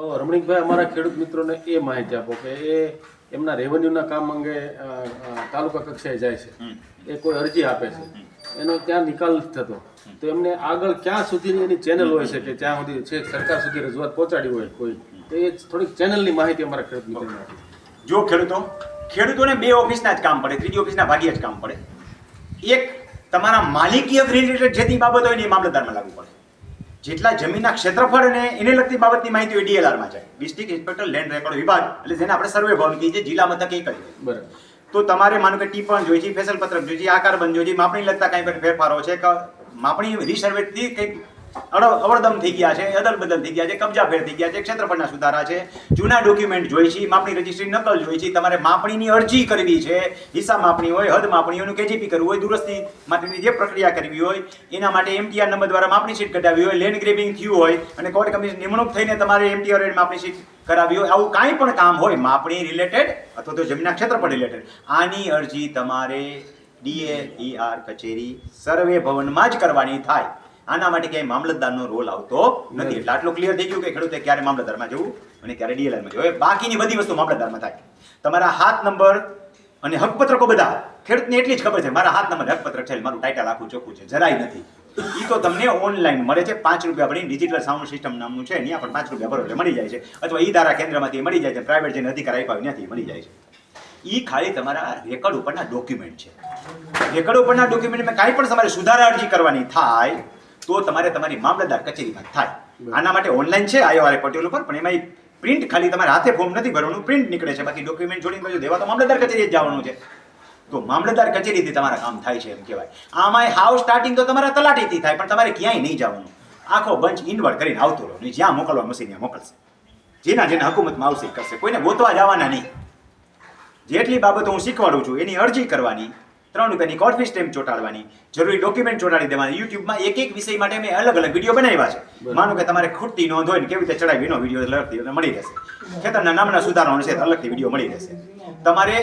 તો રમણીકભાઈ અમારા ખેડૂત મિત્રોને એ માહિતી આપો કે એ એમના રેવન્યુના કામ અંગે તાલુકા કક્ષાએ જાય છે. એ કોઈ અરજી આપે છે. એનો ત્યાં નિકાલ થતો. તો એમને આગળ ક્યાં સુધીની એની ચેનલ હોય છે કે ત્યાં સુધી છે સરકાર સુધી રજૂઆત પહોંચાડી હોય કોઈ તો એ થોડીક ચેનલની માહિતી અમારા ખેડૂત મિત્રોને જો ખેડૂતો ખેડૂતોને બે ઓફિસના જ કામ પડે ત્રીજી ઓફિસના ભાગ્યે જ કામ પડે. એક તમારા માલિકીય રિલેટેડ જે બાબત હોય ને એ મામલતદારમાં લાગુ પડે. જેટલા જમીનના ક્ષેત્રફળ અને એને લગતી બાબતની માહિતી ડીએલઆરમાં જાય. ડિસ્ટ્રિક્ટ ઇન્સ્પેક્ટર લેન્ડ રેકોર્ડ વિભાગ એટલે જેને આપણે સર્વે ભવન કહીએ છીએ જિલ્લા મથકે કહીએ બરાબર. તો તમારે માનો કે ટીપણ જોઈએ છે ફેસલ પત્રક જોઈએ છે આકાર બંધ જોઈએ છે માપણી લગતા કાંઈ પણ ફેરફારો છે કે માપણી રીસર્વેથી કંઈક અડ અવળદમ થઈ ગયા છે અદલ બદલ થઈ ગયા છે, કબજા ફેર થઈ ગયા છે, ક્ષેત્રફળના સુધારા છે. જૂના ડોક્યુમેન્ટ જોઈ છે, માપણી રજિસ્ટ્રી નકલ જોઈ છે, તમારે માપણીની અરજી કરવી છે, હિસ્સા માપણી હોય, હદ માપણી હોય કેજીપી કરવું હોય દુરસ્તી માટેની જે પ્રક્રિયા કરવી હોય, એના માટે એમટીઆર નંબર દ્વારા માપણી શીટ કઢાવી હોય લેન્ડ ગ્રેબિંગ થયું હોય, અને કોર્ટ કમિશન નિમણૂક થઈને તમારે એમટીઆર માપણી શીટ કરાવી હોય, આવું કાંઈ પણ કામ હોય, માપણી રિલેટેડ અથવા તો જમીનના ક્ષેત્રફળ રિલેટેડ આની અરજી તમારે ડીએલઈઆર કચેરી, સર્વે ભવનમાં જ કરવાની થાય. આના માટે ક્યાંય મામલતદારનો રોલ આવતો નથી. એટલે આટલું ક્લિયર થઈ ગયું કે ખેડૂતે ક્યારે મામલતદારમાં જવું અને ક્યારે ડીએલઆરમાં જવું. હવે બાકીની બધી વસ્તુ મામલતદારમાં થાય. તમારા હાથ નંબર અને હકપત્રકો બધા, ખેડૂતને એટલી જ ખબર છે, મારા હાથ નંબર હકપત્રક છે મારું ટાઇટલ આખું ચોખ્ખું છે, જરાય નથી. એ તો તમને ઓનલાઈન મળે છે, પાંચ રૂપિયા ભરીને ડિજિટલ સાઉન્ડ સિસ્ટમ નામનું છે ત્યાં પણ પાંચ રૂપિયા ભરો એટલે મળી જાય છે. અથવા ઈ ધારા કેન્દ્રમાંથી મળી જાય છે પ્રાઇવેટ જેને અધિકાર આપ્યા ત્યાંથી મળી જાય છે. એ ખાલી તમારા રેકર્ડ ઉપરના ડોક્યુમેન્ટ છે. રેકર્ડ ઉપરના ડોક્યુમેન્ટમાં કાંઈ પણ તમારે સુધારા અરજી કરવાની થાય તો તમારે તમારી મામલતદાર કચેરીમાં થાય. આના માટે ઓનલાઈન છે આઈઓઆર પોર્ટલ ઉપર પણ એમાં પ્રિન્ટ ખાલી તમારે હાથે ફોર્મ નથી ભરવાનું પ્રિન્ટ નીકળે છે. બાકી ડોક્યુમેન્ટ જોડીને બધું દેવા તો મામલતદાર કચેરીએ જ જવાનું છે. તો મામલતદાર કચેરીથી તમારા કામ થાય છે એમ કહેવાય. આમાં હાવ સ્ટાર્ટિંગ તો તમારા તલાટીથી થાય પણ તમારે ક્યાંય નહીં જવાનું. આખો બંચ ઇન્વર્ટ કરીને આવતો રહો ને જ્યાં મોકલવા મશીન ત્યાં મોકલશે. જેના જેના હકુમતમાં આવશે કરશે. કોઈને ગોતવા જવાના નહીં. જેટલી બાબતો હું શીખવાડું છું એની અરજી કરવાની ત્રણ રૂપિયાની કોર્ટ ફી સ્ટેમ્પ ચોંટાડવાની. જરૂરી ડોક્યુમેન્ટ ચોંટાડી દેવાની. યુટ્યુબમાં એક એક વિષય માટે મેં અલગ અલગ વીડિયો બનાવ્યા છે. માનો કે તમારે ખૂટતી નોંધ હોય ને કેવી રીતે ચડાવી એનો વીડિયો અલગથી મળી રહેશે. ખેતરના નામના સુધારણો છે તો અલગથી વીડિયો મળી રહેશે. તમારે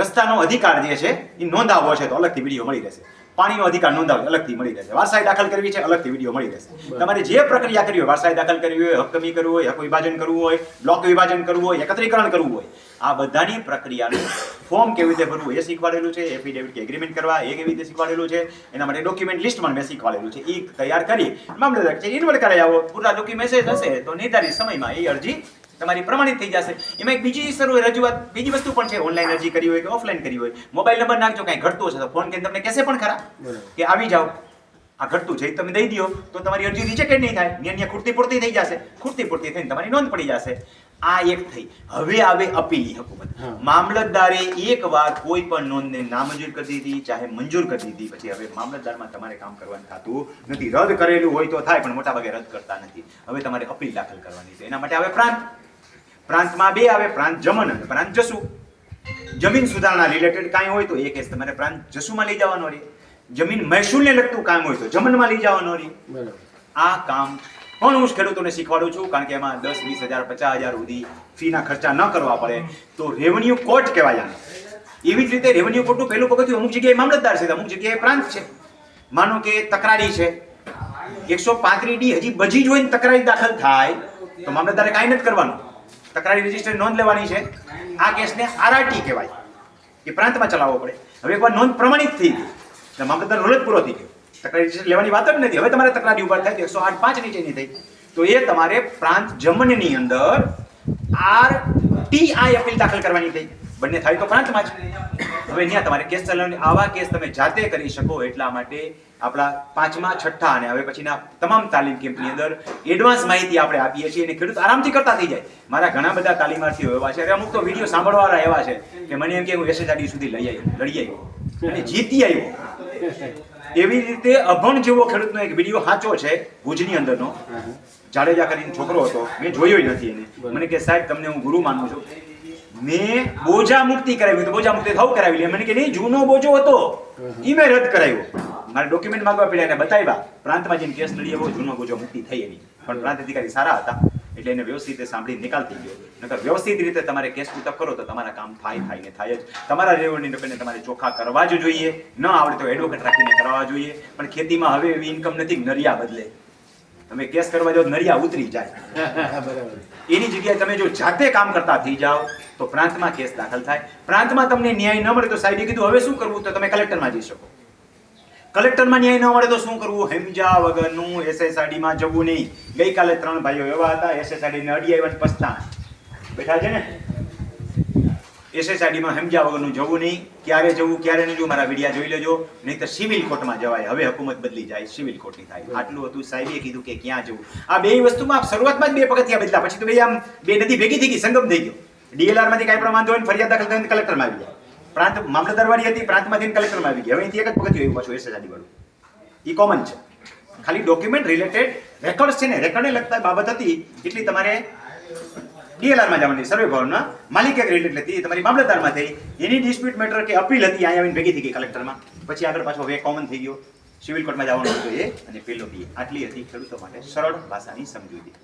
રસ્તાનો અધિકાર જે છે એ નોંધાવવો છે તો અલગથી વીડિયો મળી રહેશે. પાણીનો અધિકાર નોંધાવો અલગથી મળી રહેશે. વારસાઈ દાખલ કરવી છે અલગથી વીડિયો મળી રહેશે. તમારે જે પ્રક્રિયા કરવી હોય વારસાઈ દાખલ કરવી હોય હકમી કરવું હોય હક વિભાજન કરવું હોય બ્લોક વિભાજન કરવું હોય એકત્રીકરણ કરવું હોય આ બધાની પ્રક્રિયાનું ફોર્મ કેવી રીતે ભરવું એ શીખવાડેલું છે એફિડેવિટ કે એગ્રીમેન્ટ કરવા એ કેવી રીતે શીખવાડેલું છે એના માટે ડોક્યુમેન્ટ લિસ્ટ પણ મેં શીખવાડેલું છે એ તૈયાર કરી મામલતદાર છે ઇન્વર્ટ કરાવી આવો પૂરા ડોક્યુમેન્ટ હશે તો નિર્ધારિત સમયમાં એ અરજી તમારી પ્રમાણિત થઈ જશે. એમાં એક બીજી શરૂ રજૂઆત બીજી વસ્તુ પણ છે ઓનલાઈન અરજી કરી હોય કે ઓફલાઈન કરી હોય મોબાઈલ નંબર નાખજો કાંઈ ઘટતો છે તો ફોન કરીને તમને કહેશે પણ ખરા કે આવી જાઓ. આ ઘટતું છે એ તમે દઈ દો તો તમારી અરજી રિજેક્ટેડ નહીં થાય. ને અહીંયા ખૂટતી પૂરતી થઈ જશે. ખૂટતી પૂરતી થઈને તમારી નોંધ પડી જશે. આ એક થઈ. હવે આવે અપીલી હકુમત. મામલતદારે એક વાર કોઈ પણ નોંધને નામંજૂર કરી દીધી ચાહે મંજૂર કરી દીધી. પછી હવે મામલતદારમાં તમારે કામ કરવાનું થતું નથી. રદ કરેલું હોય તો થાય પણ મોટા ભાગે રદ કરતા નથી. હવે તમારે અપીલ દાખલ કરવાની છે. એના માટે આવે પ્રાંત. પ્રાંતમાં બે આવે. પ્રાંત જમન અને પ્રાંત જસુ. જમીન સુધારણા રિલેટેડ કાંઈ હોય તો એ કેસ તમારે પ્રાંત જસુમાં લઈ જવાનો રહે જમીન મહેસૂલને લગતું કામ હોય તો જમનમાં લઈ જવાનો નહીં. આ કામ પણ હું ખેડૂતોને શીખવાડું છું કારણ કે એમાં દસ વીસ હજાર પચાસ હજાર સુધી ફીના ખર્ચા ન કરવા પડે તો રેવન્યુ કોર્ટ કહેવાય આને. એવી જ રીતે રેવન્યુ કોર્ટનું પહેલું પગથિયું અમુક જગ્યાએ મામલતદાર છે અમુક જગ્યાએ પ્રાંત છે. માનો કે તકરારી છે. એકસો પાંત્રીસ ડી હજી બજી જોઈને તકરારી દાખલ થાય તો મામલતદારે કાંઈ નથી કરવાનું. તકરારી રજિસ્ટર નોંધ લેવાની છે. આ કેસને આરઆરટી કહેવાય. એ પ્રાંતમાં ચલાવવો પડે. હવે એકવાર નોંધ પ્રમાણિત થઈ ગઈ. એટલે મામલતદાર રોલ જ પૂરો થઈ ગયો. તકરારી લેવાની વાત જ નથી. હવે તમારે તકરારી ઊભા થાય એકસો આઠ પાંચ નીચેની થઈ તો એ તમારે પ્રાંત જમનની અંદર આર ટી આઈ અપીલ દાખલ કરવાની થઈ. બંને થાય તો પ્રાંતમાં જ. હવે ત્યાં તમારે કેસ ચલાવવાની આવા કેસ તમે જાતે કરી શકો એટલા માટે આપણા પાંચમા, છઠ્ઠા અને હવે પછીના તમામ તાલીમ કેમ્પની અંદર એડવાન્સ માહિતી આપણે આપીએ છીએ અને ખેડૂત આરામથી કરતા થઈ જાય. મારા ઘણા બધા તાલીમાર્થીઓ એવા છે. અમુક તો વીડિયો સાંભળવાળા એવા છે કે મને એમ કે હું એસએસઆરડી સુધી લઈ આવ્યો લડી આવ્યો અને જીતી આવ્યો એવી રીતે અભણ જેવો ખેડૂતનો એક વીડિયો સાચો છે ભુજની અંદરનો. જાડેજા કરીને છોકરો હતો મેં જોયો નથી એને. મને કે સાહેબ તમને હું ગુરુ માનું છું. મેં બોજા મુક્તિ કરાવી તો બોજા મુક્તિ થવું કરાવી મને કે નહીં જૂનો બોજો હતો. ઈ મેં રદ કરાવ્યો. મારે ડોક્યુમેન્ટ માંગવા પડ્યા એને બતાવ્યા. પ્રાંતમાં જઈને કેસ લડી આવ્યો જૂનો બોજો મુક્તિ થઈ એની. પણ પ્રાંત અધિકારી સારા હતા. એટલે એને વ્યવસ્થિત રીતે સાંભળી નિકાલ થઈ ગયો. નકર વ્યવસ્થિત રીતે તમારે કેસ ઉતપ કરો તો તમારા કામ થાય થાય ને થાય જ. તમારા રેવન્યુ ડોક્યુમેન્ટ તમારે ચોખ્ખા કરવા જ જોઈએ. ન આવડે તો એડવોકેટ રાખીને કરવા જોઈએ. પણ ખેતીમાં હવે એવી ઇન્કમ નથી નરિયા બદલે. તમે કેસ કરવા જાઓ નરિયા ઉતરી જાય. બરાબર. એની જગ્યાએ તમે જો જાતે કામ કરતા થઈ જાઓ તો પ્રાંતમાં કેસ દાખલ થાય. પ્રાંતમાં તમને ન્યાય ન મળે તો સાહેબે કીધું હવે શું કરવું? તો તમે કલેક્ટરમાં જઈ શકો. કલેક્ટરમાં ન્યાય ન મળે તો શું કરવું? હેમજા વગરનું એસએસઆરડીમાં જવું નહીં. ગઈકાલે ત્રણ ભાઈઓ એવા હતા SSRD ને અડી આવ્યા પસ્તા બેઠા છે ને? એસએસઆરડીમાં હેમજા વગરનું જવું નહીં. ક્યારે જવું, ક્યારે નહીં મારા વિડિયા જોઈ લેજો. નહીં તો સિવિલ કોર્ટમાં જવાય. હવે હકુમત બદલી જાય, સિવિલ કોર્ટની થાય. આટલું હતું, સાહેબે કીધું કે ક્યાં જવું? આ બે વસ્તુમાં શરૂઆતમાં જ બે પગથિયા બદલા પછી તો બે આમ બે નદી ભેગી થઈ ગઈ, સંગમ થઈ ગયો. ડીએલઆરમાંથી કાંઈ વાંધો હોય ફરિયાદ દાખલ થઈને કલેક્ટરમાં આવી જાય. પ્રાંત મામલતદારવાળી હતી, પ્રાંતમાંથી કલેક્ટરમાં આવી ગઈ. હવે અહીંથી એક જ પગથિયું આવ્યું પાછું એસએસઆરડી વાળું. ઈ કોમન છે. ખાલી ડોક્યુમેન્ટ રિલેટેડ રેકોર્ડ્સ છે ને રેકોર્ડને લગતા બાબત હતી, એટલી તમારે ડીએલઆરમાં જવાની સર્વે ભવનમાં. માલિક એક રિલેટેડ હતી તમારી મામલતદારમાં થઈ. એની ડિસ્પ્યુટ મેટર કે અપીલ હતી અહીંયા આવીને ભેગી થઈ ગઈ કલેક્ટરમાં પછી આગળ પાછો હવે કોમન થઈ ગયો. સિવિલ કોર્ટમાં જવાનું હતું એ, અને પેલો બી આટલી હતી ખેડૂતો માટે સરળ ભાષાની સમજૂતી.